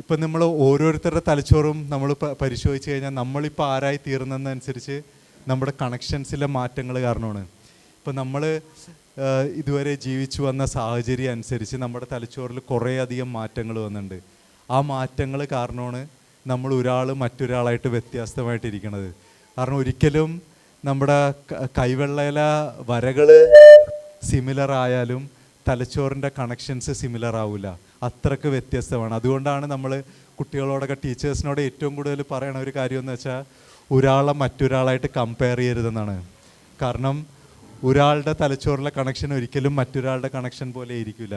ഇപ്പം നമ്മൾ ഓരോരുത്തരുടെ തലച്ചോറും നമ്മൾ പരിശോധിച്ച് കഴിഞ്ഞാൽ നമ്മളിപ്പോൾ ആരായി തീർന്നതനുസരിച്ച് നമ്മുടെ കണക്ഷൻസിലെ മാറ്റങ്ങൾ കാരണമാണ്. ഇപ്പം നമ്മൾ ഇതുവരെ ജീവിച്ചു വന്ന സാഹചര്യം അനുസരിച്ച് നമ്മുടെ തലച്ചോറിൽ കുറേയധികം മാറ്റങ്ങൾ വന്നിട്ടുണ്ട്. ആ മാറ്റങ്ങൾ കാരണമാണ് നമ്മൾ ഒരാൾ മറ്റൊരാളായിട്ട് വ്യത്യസ്തമായിട്ടിരിക്കുന്നത് കാരണം ഒരിക്കലും നമ്മുടെ കൈവെള്ളയിലെ വരകൾ സിമിലർ ആയാലും തലച്ചോറിന്റെ കണക്ഷൻസ് സിമിലർ ആവില്ല അത്രയ്ക്ക് വ്യത്യസ്തമാണ്. അതുകൊണ്ടാണ് നമ്മൾ കുട്ടികളോടൊക്കെ ടീച്ചേഴ്സിനോട് ഏറ്റവും കൂടുതൽ പറയണ ഒരു കാര്യം എന്ന് വെച്ചാൽ ഒരാളെ മറ്റൊരാളായിട്ട് കമ്പയർ ചെയ്യരുതെന്നാണ്. കാരണം ഒരാളുടെ തലച്ചോറിലെ കണക്ഷൻ ഒരിക്കലും മറ്റൊരാളുടെ കണക്ഷൻ പോലെ ഇരിക്കില്ല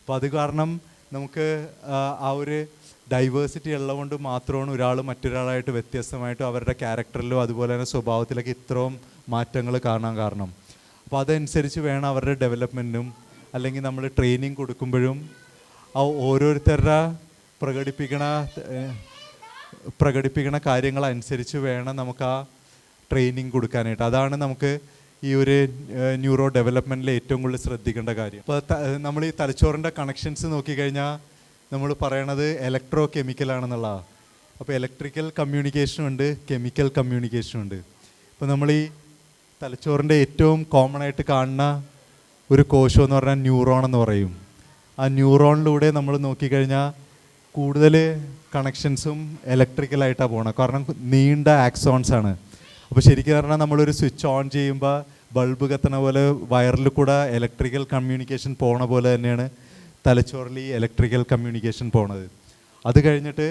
അപ്പോൾ അത് കാരണം നമുക്ക് ആ ഒരു ഡൈവേഴ്സിറ്റി ഉള്ളതുകൊണ്ട് മാത്രമാണ് ഒരാൾ മറ്റൊരാളായിട്ട് വ്യത്യസ്തമായിട്ടും അവരുടെ ക്യാരക്ടറിലും അതുപോലെ തന്നെ സ്വഭാവത്തിലൊക്കെ ഇത്രയും മാറ്റങ്ങൾ കാണാൻ കാരണം. അപ്പോൾ അതനുസരിച്ച് വേണം അവരുടെ ഡെവലപ്മെന്റും അല്ലെങ്കിൽ നമ്മൾ ട്രെയിനിങ് കൊടുക്കുമ്പോഴും ആ ഓരോരുത്തരുടെ പ്രകടിപ്പിക്കണ പ്രകടിപ്പിക്കണ കാര്യങ്ങൾ അനുസരിച്ച് വേണം നമുക്ക് ആ ട്രെയിനിങ് കൊടുക്കാനായിട്ട്. അതാണ് നമുക്ക് ഈ ഒരു ന്യൂറോ ഡെവലപ്മെന്റിൽ ഏറ്റവും കൂടുതൽ ശ്രദ്ധിക്കേണ്ട കാര്യം. ഇപ്പോൾ നമ്മൾ ഈ തലച്ചോറിന്റെ കണക്ഷൻസ് നോക്കിക്കഴിഞ്ഞാൽ നമ്മൾ പറയണത് ഇലക്ട്രോ കെമിക്കലാണെന്നുള്ളതാണ് അപ്പോൾ ഇലക്ട്രിക്കൽ കമ്മ്യൂണിക്കേഷനും ഉണ്ട് കെമിക്കൽ കമ്മ്യൂണിക്കേഷനും ഉണ്ട്. ഇപ്പോൾ നമ്മൾ ഈ തലച്ചോറിന്റെ ഏറ്റവും കോമൺ ആയിട്ട് കാണുന്ന ഒരു കോശം എന്ന് പറഞ്ഞാൽ ന്യൂറോൺ എന്ന് പറയും. ആ ന്യൂറോണിലൂടെ നമ്മൾ നോക്കിക്കഴിഞ്ഞാൽ കൂടുതൽ കണക്ഷൻസും ഇലക്ട്രിക്കലായിട്ടാണ് പോകണം കാരണം നീണ്ട ആക്സോൺസ് ആണ്. അപ്പോൾ ശരിക്കും പറഞ്ഞാൽ നമ്മളൊരു സ്വിച്ച് ഓൺ ചെയ്യുമ്പോൾ ബൾബ് കത്തണ പോലെ വയറിൽ കൂടെ ഇലക്ട്രിക്കൽ കമ്മ്യൂണിക്കേഷൻ പോണ പോലെ തന്നെയാണ് തലച്ചോറിൽ ഇലക്ട്രിക്കൽ കമ്മ്യൂണിക്കേഷൻ പോണത്. അത് കഴിഞ്ഞിട്ട്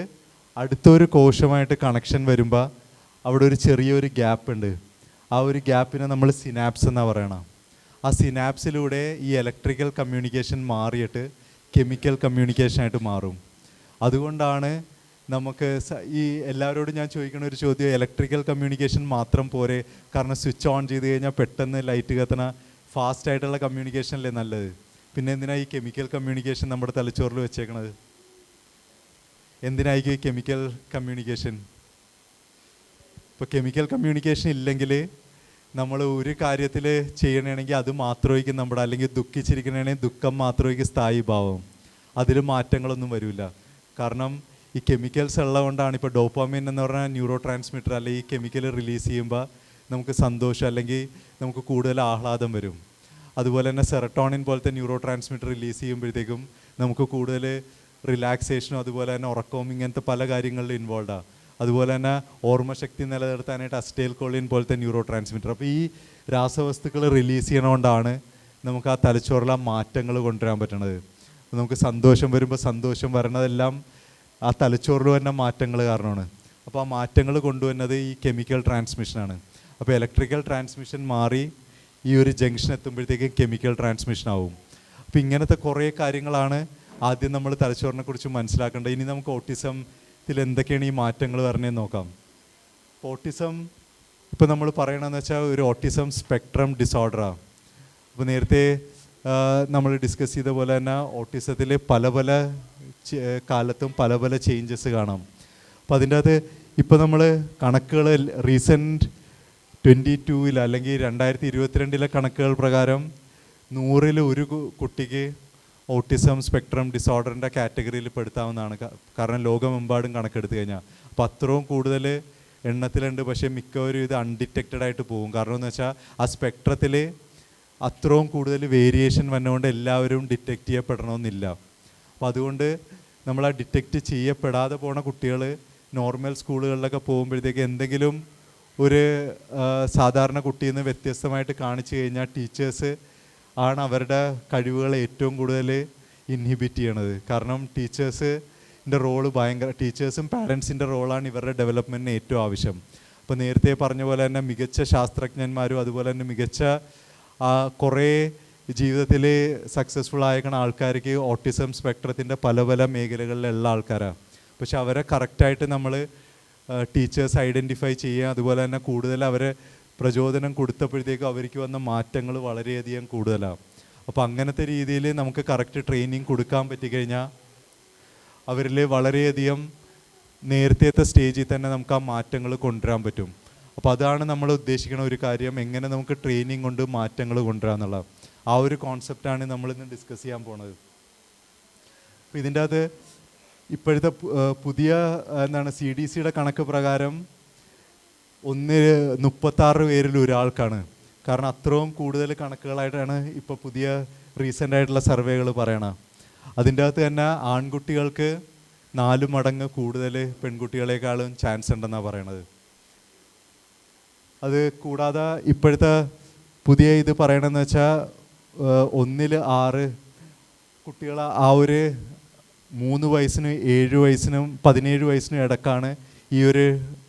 അടുത്തൊരു കോശമായിട്ട് കണക്ഷൻ വരുമ്പോൾ അവിടെ ഒരു ചെറിയൊരു ഗ്യാപ്പ് ഉണ്ട്. ആ ഒരു ഗ്യാപ്പിനെ നമ്മൾ സിനാപ്സ് എന്നാണ് പറയണം. ആ സിനാപ്സിലൂടെ ഈ ഇലക്ട്രിക്കൽ കമ്മ്യൂണിക്കേഷൻ മാറിയിട്ട് കെമിക്കൽ കമ്മ്യൂണിക്കേഷനായിട്ട് മാറും. അതുകൊണ്ടാണ് നമുക്ക് ഈ എല്ലാവരോടും ഞാൻ ചോദിക്കുന്ന ഒരു ചോദ്യം ഇലക്ട്രിക്കൽ കമ്മ്യൂണിക്കേഷൻ മാത്രം പോരെ കാരണം സ്വിച്ച് ഓൺ ചെയ്ത് കഴിഞ്ഞാൽ പെട്ടെന്ന് ലൈറ്റ് കത്തണ ഫാസ്റ്റ് ആയിട്ടുള്ള കമ്മ്യൂണിക്കേഷൻ അല്ലേ നല്ലത്? പിന്നെ എന്തിനാണ് ഈ കെമിക്കൽ കമ്മ്യൂണിക്കേഷൻ നമ്മുടെ തലച്ചോറിൽ വെച്ചേക്കണത്? എന്തിനായിരിക്കും ഈ കെമിക്കൽ കമ്മ്യൂണിക്കേഷൻ ഇപ്പോൾ കെമിക്കൽ കമ്മ്യൂണിക്കേഷൻ ഇല്ലെങ്കിൽ നമ്മൾ ഒരു കാര്യത്തിൽ ചെയ്യണമെങ്കിൽ അത് മാത്രമായിരിക്കും നമ്മുടെ അല്ലെങ്കിൽ ദുഃഖിച്ചിരിക്കണമെങ്കിൽ ദുഃഖം മാത്രമായിരിക്കും സ്ഥായി ഭാവം. അതിൽ മാറ്റങ്ങളൊന്നും വരില്ല കാരണം ഈ കെമിക്കൽസ് ഉള്ളതുകൊണ്ടാണ് ഇപ്പോൾ ഡോപ്പാമിൻ എന്ന് പറഞ്ഞാൽ ന്യൂറോ ട്രാൻസ്മിറ്റർ അല്ലെങ്കിൽ ഈ കെമിക്കൽ റിലീസ് ചെയ്യുമ്പോൾ നമുക്ക് സന്തോഷം അല്ലെങ്കിൽ നമുക്ക് കൂടുതൽ ആഹ്ലാദം വരും. അതുപോലെ തന്നെ സെറട്ടോണിൻ പോലത്തെ ന്യൂറോ ട്രാൻസ്മിറ്റർ റിലീസ് ചെയ്യുമ്പോഴത്തേക്കും നമുക്ക് കൂടുതൽ റിലാക്സേഷനും അതുപോലെ തന്നെ ഉറക്കവും ഇങ്ങനത്തെ പല കാര്യങ്ങളിലും ഇൻവോൾവ് ആണ് അതുപോലെ തന്നെ ഓർമ്മശക്തി നിലനിർത്താനായിട്ട് അസ്റ്റേൽ കോളിൻ പോലത്തെ ന്യൂറോ ട്രാൻസ്മിറ്റർ അപ്പോൾ ഈ രാസവസ്തുക്കൾ റിലീസ് ചെയ്യണോണ്ടാണ് നമുക്ക് ആ തലച്ചോറിലെ മാറ്റങ്ങൾ കൊണ്ടുവരാൻ പറ്റണത്. നമുക്ക് സന്തോഷം വരുമ്പോൾ സന്തോഷം വരണതെല്ലാം ആ തലച്ചോറിൽ വരുന്ന മാറ്റങ്ങൾ കാരണമാണ്. അപ്പോൾ ആ മാറ്റങ്ങൾ കൊണ്ടുവരുന്നത് ഈ കെമിക്കൽ ട്രാൻസ്മിഷനാണ് അപ്പോൾ ഇലക്ട്രിക്കൽ ട്രാൻസ്മിഷൻ മാറി ഈ ഒരു ജംഗ്ഷൻ എത്തുമ്പോഴത്തേക്കും കെമിക്കൽ ട്രാൻസ്മിഷൻ ആവും. അപ്പോൾ ഇങ്ങനത്തെ കുറേ കാര്യങ്ങളാണ് ആദ്യം നമ്മൾ തലച്ചോറിനെ കുറിച്ച് മനസ്സിലാക്കേണ്ടത്. ഇനി നമുക്ക് ഓട്ടിസത്തിൽ എന്തൊക്കെയാണ് ഈ മാറ്റങ്ങൾ വരണേന്ന് നോക്കാം. ഓട്ടിസം ഇപ്പോൾ നമ്മൾ പറയണമെന്ന് വെച്ചാൽ ഒരു ഓട്ടിസം സ്പെക്ട്രം ഡിസോർഡറാണ് അപ്പോൾ നേരത്തെ നമ്മൾ ഡിസ്കസ് ചെയ്ത പോലെ തന്നെ ഓട്ടിസത്തിൽ പല പല കാലത്തും പല പല ചേഞ്ചസ് കാണാം. അപ്പോൾ അതിന്റെ അകത്ത് ഇപ്പോൾ നമ്മൾ കണക്കുകൾ റീസെന്റ് ട്വന്റി ടൂവിൽ അല്ലെങ്കിൽ രണ്ടായിരത്തി ഇരുപത്തിരണ്ടിലെ കണക്കുകൾ പ്രകാരം നൂറിൽ ഒരു കുട്ടിക്ക് ഓട്ടിസം സ്പെക്ട്രം ഡിസോർഡറിന്റെ കാറ്റഗറിയിൽ പെടുത്താവുന്നതാണ്. കാരണം ലോകമെമ്പാടും കണക്കെടുത്തു കഴിഞ്ഞാൽ അപ്പോൾ അത്രയും കൂടുതൽ എണ്ണത്തിലുണ്ട്. പക്ഷേ മിക്കവരും ഇത് അൺഡിറ്റക്റ്റഡ് ആയിട്ട് പോകും. കാരണം എന്ന് വെച്ചാൽ ആ സ്പെക്ട്രത്തിൽ അത്രയും കൂടുതൽ വേരിയേഷൻ വന്നുകൊണ്ട് എല്ലാവരും ഡിറ്റക്റ്റ് ചെയ്യപ്പെടണമെന്നില്ല അപ്പോൾ അതുകൊണ്ട് നമ്മൾ ആ ഡിറ്റക്റ്റ് ചെയ്യപ്പെടാതെ പോണ കുട്ടികൾ നോർമൽ സ്കൂളുകളിലൊക്കെ പോകുമ്പോഴത്തേക്ക് എന്തെങ്കിലും ഒരു സാധാരണ കുട്ടിയിൽ നിന്ന് വ്യത്യസ്തമായിട്ട് കാണിച്ചു കഴിഞ്ഞാൽ ടീച്ചേഴ്സ് ആണ് അവരുടെ കഴിവുകളെ ഏറ്റവും കൂടുതൽ ഇൻഹിബിറ്റ് ചെയ്യണത്. കാരണം ടീച്ചേഴ്സിന്റെ റോൾ ഭയങ്കര ടീച്ചേഴ്സും പാരൻസിന്റെ റോളാണ് ഇവരുടെ ഡെവലപ്മെന്റിന് ഏറ്റവും ആവശ്യം. അപ്പോൾ നേരത്തെ പറഞ്ഞ പോലെ തന്നെ മികച്ച ശാസ്ത്രജ്ഞന്മാരും അതുപോലെ തന്നെ മികച്ച കുറേ ജീവിതത്തിൽ സക്സസ്ഫുൾ ആയേക്കണ ആൾക്കാർക്ക് ഓട്ടിസം സ്പെക്ട്രത്തിന്റെ പല പല മേഖലകളിലുള്ള ആൾക്കാരാണ് പക്ഷെ അവരെ കറക്റ്റായിട്ട് നമ്മൾ ടീച്ചേഴ്സ് ഐഡന്റിഫൈ ചെയ്യുക അതുപോലെ തന്നെ കൂടുതൽ അവരെ പ്രചോദനം കൊടുത്തപ്പോഴത്തേക്കും അവർക്ക് വന്ന മാറ്റങ്ങൾ വളരെയധികം കൂടുതലാണ്. അപ്പോൾ അങ്ങനത്തെ രീതിയിൽ നമുക്ക് കറക്റ്റ് ട്രെയിനിങ് കൊടുക്കാൻ പറ്റിക്കഴിഞ്ഞാൽ അവരിൽ വളരെയധികം നേരത്തെ സ്റ്റേജിൽ തന്നെ നമുക്ക് ആ മാറ്റങ്ങൾ കൊണ്ടുവരാൻ പറ്റും. അപ്പോൾ അതാണ് നമ്മൾ ഉദ്ദേശിക്കുന്ന ഒരു കാര്യം എങ്ങനെ നമുക്ക് ട്രെയിനിങ് കൊണ്ട് മാറ്റങ്ങൾ കൊണ്ടുവരാന്നുള്ള ആ ഒരു കോൺസെപ്റ്റാണ് നമ്മൾ ഇന്ന് ഡിസ്കസ് ചെയ്യാൻ പോണത്. അപ്പോൾ ഇതിന്റെ അകത്ത് ഇപ്പോഴത്തെ പുതിയ എന്താണ് സി ഡി സിയുടെ കണക്ക് പ്രകാരം ഒന്ന് മുപ്പത്താറ് പേരിൽ ഒരാൾക്കാണ്. കാരണം അത്രയും കൂടുതൽ കണക്കുകളായിട്ടാണ് ഇപ്പോൾ പുതിയ റീസെന്റ് ആയിട്ടുള്ള സർവേകൾ പറയണത് അതിന്റെ അകത്ത് തന്നെ ആൺകുട്ടികൾക്ക് നാല് മടങ്ങ് കൂടുതൽ പെൺകുട്ടികളെക്കാളും ചാൻസ് ഉണ്ടെന്നാണ് പറയണത്. അത് കൂടാതെ ഇപ്പോഴത്തെ പുതിയ ഇത് പറയണമെന്ന് വെച്ചാൽ ഒന്നിൽ ആറ് കുട്ടികൾ ആ ഒരു മൂന്ന് വയസ്സിനും ഏഴ് വയസ്സിനും പതിനേഴ് വയസ്സിനും ഇടക്കാണ് ഈ ഒരു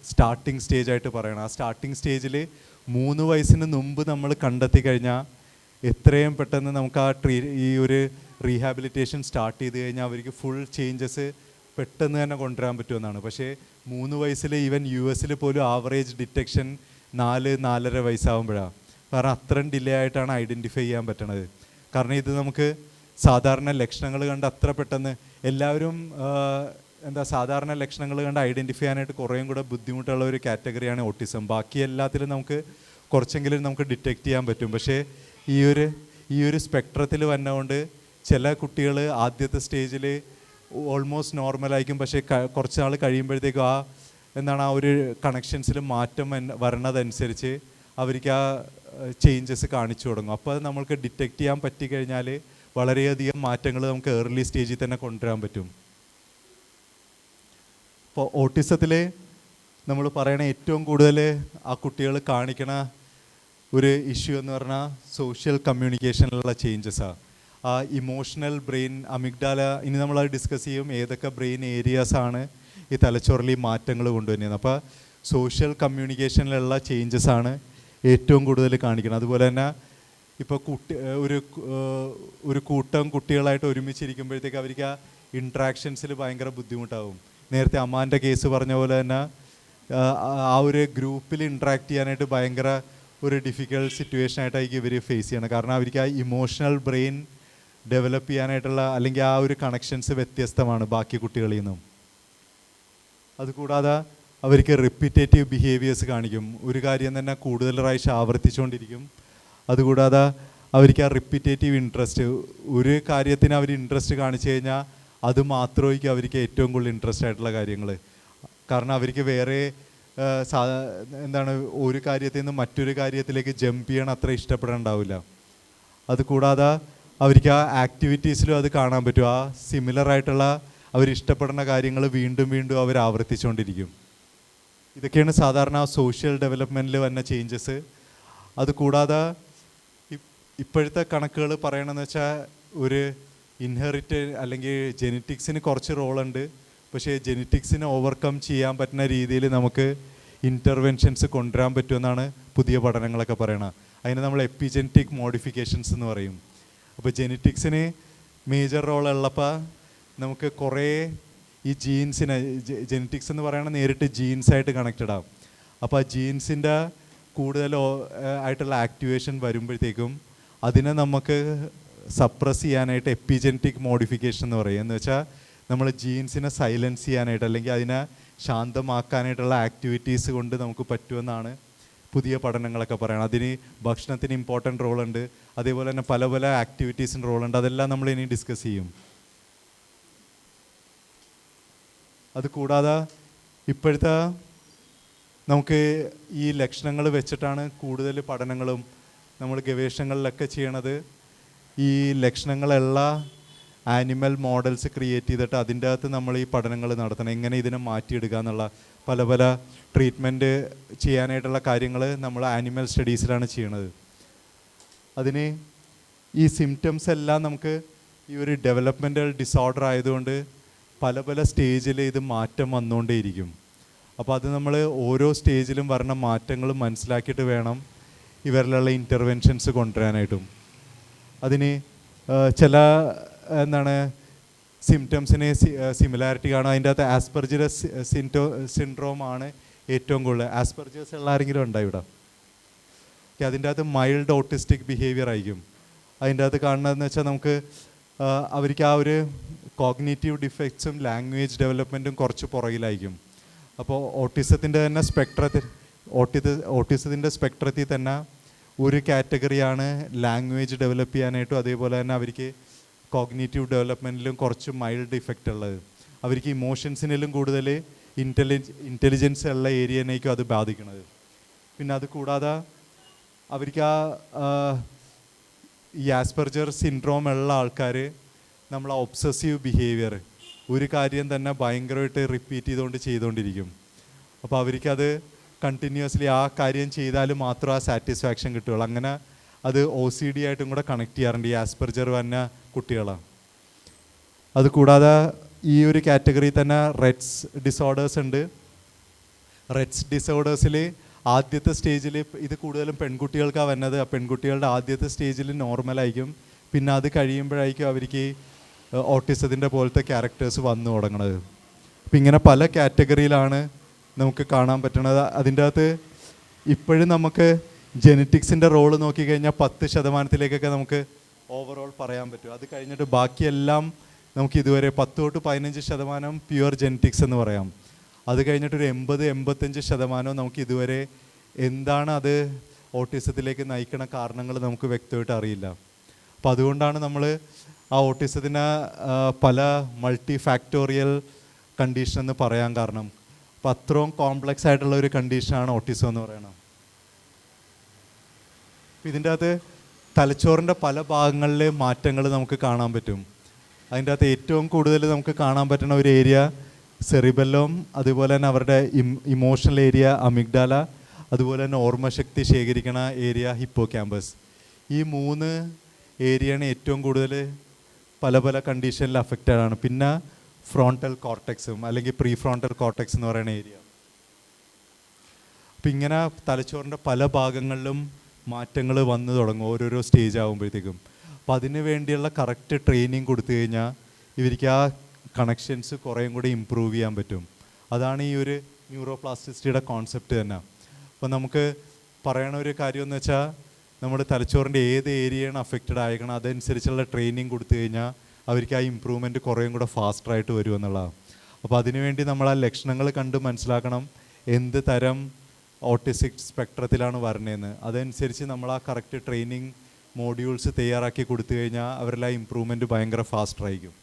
സ്റ്റാർട്ടിങ് സ്റ്റേജ് ആയിട്ട് പറയണം. ആ സ്റ്റാർട്ടിങ് സ്റ്റേജിൽ മൂന്ന് വയസ്സിന് മുമ്പ് നമ്മൾ കണ്ടെത്തി കഴിഞ്ഞാൽ എത്രയും പെട്ടെന്ന് നമുക്ക് ആ ട്രീ ഈ ഒരു റീഹാബിലിറ്റേഷൻ സ്റ്റാർട്ട് ചെയ്ത് കഴിഞ്ഞാൽ അവർക്ക് ഫുൾ ചേഞ്ചസ് പെട്ടെന്ന് തന്നെ കൊണ്ടുവരാൻ പറ്റുമെന്നാണ്. പക്ഷേ മൂന്ന് വയസ്സിൽ ഈവൻ യു എസിൽ പോലും ആവറേജ് ഡിറ്റക്ഷൻ നാല് നാലര വയസ്സാകുമ്പോഴാണ് കാരണം അത്രയും ഡിലേ ആയിട്ടാണ് ഐഡന്റിഫൈ ചെയ്യാൻ പറ്റണത്. കാരണം ഇത് നമുക്ക് സാധാരണ ലക്ഷണങ്ങൾ കണ്ട് അത്ര പെട്ടെന്ന് എല്ലാവരും എന്താ സാധാരണ ലക്ഷണങ്ങൾ കണ്ട് ഐഡന്റിഫൈ ചെയ്യാനായിട്ട് കുറേയും കൂടെ ബുദ്ധിമുട്ടുള്ള ഒരു കാറ്റഗറിയാണ് ഓട്ടിസം ബാക്കി എല്ലാത്തിലും നമുക്ക് കുറച്ചെങ്കിലും നമുക്ക് ഡിറ്റക്റ്റ് ചെയ്യാൻ പറ്റും. പക്ഷേ ഈ ഒരു ഈ ഒരു സ്പെക്ട്രത്തിൽ വന്നതുകൊണ്ട് ചില കുട്ടികൾ ആദ്യത്തെ സ്റ്റേജിൽ ഓൾമോസ്റ്റ് നോർമലായിരിക്കും പക്ഷേ കുറച്ച് നാൾ കഴിയുമ്പോഴത്തേക്കും ആ എന്താണ് ആ ഒരു കണക്ഷൻസിൽ മാറ്റം വരണതനുസരിച്ച് അവർക്ക് ആ ചേഞ്ചസ് കാണിച്ചു തുടങ്ങും. അപ്പോൾ അത് നമ്മൾക്ക് ഡിറ്റക്റ്റ് ചെയ്യാൻ പറ്റിക്കഴിഞ്ഞാൽ വളരെയധികം മാറ്റങ്ങൾ നമുക്ക് ഏർലി സ്റ്റേജിൽ തന്നെ കൊണ്ടുവരാൻ പറ്റും. ഇപ്പോൾ ഓട്ടിസത്തിൽ നമ്മൾ പറയണ ഏറ്റവും കൂടുതൽ ആ കുട്ടികൾ കാണിക്കണ ഒരു ഇഷ്യൂ എന്ന് പറഞ്ഞാൽ സോഷ്യൽ കമ്മ്യൂണിക്കേഷനിലുള്ള ചേഞ്ചസാണ് ആ. ഇമോഷണൽ ബ്രെയിൻ അമിഗ്ഡാല ഇനി നമ്മൾ അത് ഡിസ്കസ് ചെയ്യും ഏതൊക്കെ ബ്രെയിൻ ഏരിയാസാണ് ഈ തലച്ചോറിൽ മാറ്റങ്ങൾ കൊണ്ടുവരുന്നത്. അപ്പോൾ സോഷ്യൽ കമ്മ്യൂണിക്കേഷനിലുള്ള ചേഞ്ചസ് ആണ് ഏറ്റവും കൂടുതൽ കാണിക്കുന്നത് അതുപോലെ തന്നെ ഇപ്പോൾ കുട്ടി ഒരു ഒരു കൂട്ടം കുട്ടികളായിട്ട് ഒരുമിച്ചിരിക്കുമ്പോഴത്തേക്ക് അവർക്ക് ആ ഇൻട്രാക്ഷൻസിൽ ഭയങ്കര ബുദ്ധിമുട്ടാവും. നേരത്തെ അമ്മാന്റെ കേസ് പറഞ്ഞ പോലെ തന്നെ ആ, ഒരു ഗ്രൂപ്പിൽ ഇൻട്രാക്ട് ചെയ്യാനായിട്ട് ഭയങ്കര ഒരു ഡിഫിക്കൽട്ട് സിറ്റുവേഷൻ ആയിട്ടായിരിക്കും ഇവർ ഫേസ് ചെയ്യണം കാരണം അവർക്ക് ആ ഇമോഷണൽ ബ്രെയിൻ ഡെവലപ്പ് ചെയ്യാനായിട്ടുള്ള അല്ലെങ്കിൽ ആ ഒരു കണക്ഷൻസ് വ്യത്യസ്തമാണ് ബാക്കി കുട്ടികളിൽ നിന്നും. അതുകൂടാതെ അവർക്ക് റിപ്പീറ്റേറ്റീവ് ബിഹേവിയേഴ്സ് കാണിക്കും. ഒരു കാര്യം തന്നെ കൂടുതൽ പ്രാവശ്യം ആവർത്തിച്ചുകൊണ്ടിരിക്കും. അതുകൂടാതെ അവർക്ക് ആ റിപ്പീറ്റേറ്റീവ് ഇൻട്രസ്റ്റ് ഒരു കാര്യത്തിന് അവർ ഇൻട്രസ്റ്റ് കാണിച്ചു കഴിഞ്ഞാൽ അത് മാത്രമായിരിക്കും അവർക്ക് ഏറ്റവും കൂടുതൽ ഇൻട്രസ്റ്റ് ആയിട്ടുള്ള കാര്യങ്ങൾ കാരണം അവർക്ക് വേറെ സാ എന്താണ് ഒരു കാര്യത്തിൽ നിന്ന് മറ്റൊരു കാര്യത്തിലേക്ക് ജമ്പ് ചെയ്യണം അത്ര ഇഷ്ടപ്പെടാനുണ്ടാവില്ല അതുകൂടാതെ അവർക്ക് ആ ആക്ടിവിറ്റീസിലും അത് കാണാൻ പറ്റും. ആ സിമിലർ ആയിട്ടുള്ള അവരിഷ്ടപ്പെടുന്ന കാര്യങ്ങൾ വീണ്ടും വീണ്ടും അവർ ആവർത്തിച്ചുകൊണ്ടിരിക്കും. ഇതൊക്കെയാണ് സാധാരണ സോഷ്യൽ ഡെവലപ്മെന്റിൽ വന്ന ചേഞ്ചസ് അതുകൂടാതെ ഇപ്പോഴത്തെ കണക്കുകൾ പറയണമെന്ന് വെച്ചാൽ ഒരു ഇൻഹെറിറ്റ് അല്ലെങ്കിൽ ജെനറ്റിക്സിന് കുറച്ച് റോളുണ്ട്. പക്ഷേ ജെനറ്റിക്സിനെ ഓവർകം ചെയ്യാൻ പറ്റുന്ന രീതിയിൽ നമുക്ക് ഇന്റർവെൻഷൻസ് കൊണ്ടുവരാൻ പറ്റുമെന്നാണ് പുതിയ പഠനങ്ങളൊക്കെ പറയണത്. അതിന് നമ്മൾ എപ്പിജെനറ്റിക് മോഡിഫിക്കേഷൻസ് എന്ന് പറയും. അപ്പോൾ ജെനറ്റിക്സിന് മേജർ റോൾ ഉള്ളപ്പോൾ നമുക്ക് കുറേ ഈ ജീൻസിനെ ജെനറ്റിക്സ് എന്ന് പറയുന്നത് നേരിട്ട് ജീൻസായിട്ട് കണക്റ്റഡ് ആവും. അപ്പോൾ ആ ജീൻസിന്റെ കൂടുതൽ ആയിട്ടുള്ള ആക്ടിവേഷൻ വരുമ്പോഴത്തേക്കും അതിനെ നമുക്ക് സപ്രസ് ചെയ്യാനായിട്ട് എപ്പിജെന്റിക് മോഡിഫിക്കേഷൻ എന്ന് പറയും. എന്ന് വെച്ചാൽ നമ്മൾ ജീൻസിനെ സൈലൻസ് ചെയ്യാനായിട്ട് അല്ലെങ്കിൽ അതിനെ ശാന്തമാക്കാനായിട്ടുള്ള ആക്ടിവിറ്റീസ് കൊണ്ട് നമുക്ക് പറ്റുമെന്നാണ് പുതിയ പഠനങ്ങളൊക്കെ പറയുന്നത് അതിന് ഭക്ഷണത്തിന് ഇമ്പോർട്ടന്റ് റോളുണ്ട് അതേപോലെ തന്നെ പല പല ആക്ടിവിറ്റീസിന് റോളുണ്ട് അതെല്ലാം നമ്മൾ ഇനി ഡിസ്കസ് ചെയ്യും. അത് കൂടാതെ ഇപ്പോഴത്തെ നമുക്ക് ഈ ലക്ഷണങ്ങൾ വെച്ചിട്ടാണ് കൂടുതൽ പഠനങ്ങളും നമ്മൾ ഗവേഷണങ്ങളിലൊക്കെ ചെയ്യണത്. ഈ ലക്ഷണങ്ങളുള്ള ആനിമൽ മോഡൽസ് ക്രിയേറ്റ് ചെയ്തിട്ട് അതിന്റെ അകത്ത് നമ്മൾ ഈ പഠനങ്ങൾ നടത്തണം. എങ്ങനെ ഇതിനെ മാറ്റിയെടുക്കുക എന്നുള്ള പല പല ട്രീറ്റ്മെന്റ് ചെയ്യാനായിട്ടുള്ള കാര്യങ്ങൾ നമ്മൾ ആനിമൽ സ്റ്റഡീസിലാണ് ചെയ്യണത്. അതിന് ഈ സിംറ്റംസ് എല്ലാം നമുക്ക് ഈ ഒരു ഡെവലപ്മെന്റൽ ഡിസോർഡർ ആയതുകൊണ്ട് പല പല സ്റ്റേജിൽ ഇത് മാറ്റം വന്നുകൊണ്ടേയിരിക്കും അപ്പോൾ അത് നമ്മൾ ഓരോ സ്റ്റേജിലും വരണ മാറ്റങ്ങൾ മനസ്സിലാക്കിയിട്ട് വേണം ഇവരിലുള്ള ഇന്റർവെൻഷൻസ് കൊണ്ടുവരാനായിട്ടും. അതിന് ചില എന്താണ് സിംറ്റംസിന് സിമിലാരിറ്റി കാണും. അതിന്റെ അകത്ത് ആസ്പെർജിറസ് സിന്റോ സിൻഡ്രോം ആണ് ഏറ്റവും കൂടുതൽ. ആസ്പെർജിറസ് ഉള്ള ആരെങ്കിലും ഉണ്ടോ ഇവിടെ? അതിന്റെ അകത്ത് മൈൽഡ് ഓട്ടിസ്റ്റിക് ബിഹേവിയർ ആയിരിക്കും. അതിന്റെ അകത്ത് കാണുന്നതെന്ന് വെച്ചാൽ നമുക്ക് അവർക്ക് ആ ഒരു കോഗ്നേറ്റീവ് ഡിഫക്ട്സും ലാംഗ്വേജ് ഡെവലപ്മെന്റും കുറച്ച് പുറകിലായിരിക്കും. അപ്പോൾ ഓട്ടിസത്തിന്റെ തന്നെ സ്പെക്ട്രത്തിൽ ഓട്ടിസ ഓട്ടിസത്തിന്റെ സ്പെക്ട്രത്തിൽ തന്നെ ഒരു കാറ്റഗറിയാണ് ലാംഗ്വേജ് ഡെവലപ്പ് ചെയ്യാനായിട്ടും അതേപോലെ തന്നെ അവർക്ക് കോഗ്നേറ്റീവ് ഡെവലപ്മെന്റിലും കുറച്ച് മൈൽഡ് ഇഫക്റ്റ് ഉള്ളത്. അവർക്ക് ഇമോഷൻസിനെല്ലാം കൂടുതൽ ഇന്റലിജ് ഇന്റലിജൻസ് ഉള്ള ഏരിയനേക്കും അത് ബാധിക്കുന്നത് പിന്നെ അത് കൂടാതെ അവർക്ക് ആ, ഈ ആസ്പെർജർ സിൻഡ്രോം ഉള്ള ആൾക്കാർ നമ്മൾ ഒബ്സസീവ് ബിഹേവിയർ ഒരു കാര്യം തന്നെ ഭയങ്കരമായിട്ട് റിപ്പീറ്റ് ചെയ്തുകൊണ്ട് ചെയ്തുകൊണ്ടിരിക്കും. അപ്പോൾ അവർക്കത് കണ്ടിന്യൂസ്ലി ആ കാര്യം ചെയ്താൽ മാത്രം ആ സാറ്റിസ്ഫാക്ഷൻ കിട്ടുകയുള്ളൂ. അങ്ങനെ അത് ഒ സി ഡി ആയിട്ടും കൂടെ കണക്ട് ചെയ്യാറുണ്ട്. ഈ ആസ്പെർജർ വന്ന കുട്ടികളാണ് അതുകൂടാതെ ഈ ഒരു കാറ്റഗറി തന്നെ റെഡ്സ് ഡിസോർഡേഴ്സ് ഉണ്ട്. റെഡ്സ് ഡിസോർഡേഴ്സിൽ ആദ്യത്തെ സ്റ്റേജിൽ ഇത് കൂടുതലും പെൺകുട്ടികൾക്കാണ് വരുന്നത് പെൺകുട്ടികളുടെ ആദ്യത്തെ സ്റ്റേജിൽ നോർമലായിരിക്കും പിന്നെ അത് കഴിയുമ്പോഴായിരിക്കും അവർക്ക് ഓട്ടിസത്തിന്റെ പോലത്തെ ക്യാരക്ടേഴ്സ് വന്നു തുടങ്ങണത്. അപ്പം ഇങ്ങനെ പല കാറ്റഗറിയിലാണ് നമുക്ക് കാണാൻ പറ്റണത്. അതിന്റെ അകത്ത് ഇപ്പോഴും നമുക്ക് ജെനറ്റിക്സിന്റെ റോൾ നോക്കിക്കഴിഞ്ഞാൽ പത്ത് ശതമാനത്തിലേക്കൊക്കെ നമുക്ക് ഓവറോൾ പറയാൻ പറ്റും. അത് കഴിഞ്ഞിട്ട് ബാക്കിയെല്ലാം നമുക്ക് ഇതുവരെ പത്ത് തൊട്ട് പതിനഞ്ച് ശതമാനം പ്യുവർ ജെനറ്റിക്സ് എന്ന് പറയാം. അത് കഴിഞ്ഞിട്ട് ഒരു എൺപത് എൺപത്തഞ്ച് ശതമാനവും നമുക്ക് ഇതുവരെ എന്താണ് അത് ഓട്ടിസത്തിലേക്ക് നയിക്കണ കാരണങ്ങൾ നമുക്ക് വ്യക്തമായിട്ട് അറിയില്ല. അപ്പോൾ അതുകൊണ്ടാണ് നമ്മൾ ആ ഓട്ടിസത്തിന് പല മൾട്ടി ഫാക്ടോറിയൽ കണ്ടീഷൻ എന്ന് പറയാൻ കാരണം. അപ്പോൾ അത്രയും കോംപ്ലക്സ് ആയിട്ടുള്ള ഒരു കണ്ടീഷനാണ് ഓട്ടിസം എന്ന് പറയുന്നത് ഇതിന്റെ അകത്ത് തലച്ചോറിന്റെ പല ഭാഗങ്ങളിലെ മാറ്റങ്ങൾ നമുക്ക് കാണാൻ പറ്റും. അതിന്റെ അകത്ത് ഏറ്റവും കൂടുതൽ നമുക്ക് കാണാൻ പറ്റുന്ന ഒരു ഏരിയ സെറിബെല്ലോം അതുപോലെ തന്നെ അവരുടെ ഇമോഷണൽ ഏരിയ അമിഗ്ഡാല അതുപോലെ തന്നെ ഓർമ്മശക്തി ശേഖരിക്കണ ഏരിയ ഹിപ്പോ ക്യാമ്പസ് ഈ മൂന്ന് ഏരിയയാണ് ഏറ്റവും കൂടുതൽ പല പല കണ്ടീഷനിൽ അഫക്റ്റഡ് ആണ്. പിന്നെ ഫ്രോണ്ടൽ കോർട്ടെക്സും അല്ലെങ്കിൽ പ്രീ ഫ്രോണ്ടൽ കോർട്ടെക്സ് എന്ന് പറയുന്ന ഏരിയ അപ്പം ഇങ്ങനെ തലച്ചോറിന്റെ പല ഭാഗങ്ങളിലും മാറ്റങ്ങൾ വന്നു തുടങ്ങും ഓരോരോ സ്റ്റേജ് ആകുമ്പോഴത്തേക്കും അപ്പം അതിന് വേണ്ടിയുള്ള കറക്റ്റ് ട്രെയിനിങ് കൊടുത്തു കഴിഞ്ഞാൽ ഇവർക്ക് ആ കണക്ഷൻസ് കുറേയും കൂടി ഇമ്പ്രൂവ് ചെയ്യാൻ പറ്റും. അതാണ് ഈ ഒരു ന്യൂറോപ്ലാസ്റ്റിസിറ്റിയുടെ കോൺസെപ്റ്റ് തന്നെ. അപ്പം നമുക്ക് പറയണ ഒരു കാര്യം എന്ന് വെച്ചാൽ നമ്മുടെ തലച്ചോറിന്റെ ഏത് ഏരിയയാണ് അഫക്റ്റഡ് ആയിരിക്കണം അതനുസരിച്ചുള്ള ട്രെയിനിങ് കൊടുത്തു കഴിഞ്ഞാൽ അവർക്ക് ആ ഇമ്പ്രൂവ്മെന്റ് കുറേയും കൂടെ ഫാസ്റ്ററായിട്ട് വരുമെന്നുള്ളതാണ് അപ്പോൾ അതിനുവേണ്ടി നമ്മൾ ആ ലക്ഷണങ്ങൾ കണ്ട് മനസ്സിലാക്കണം. എന്ത് തരം ഓട്ടിസിക് സ്പെക്ട്രത്തിലാണ് വരണേന്ന്. അതനുസരിച്ച് നമ്മൾ ആ കറക്റ്റ് ട്രെയിനിങ് മോഡ്യൂൾസ് തയ്യാറാക്കി കൊടുത്തു കഴിഞ്ഞാൽ അവരിൽ ആ ഇമ്പ്രൂവ്മെന്റ് ഭയങ്കര ഫാസ്റ്ററായിരിക്കും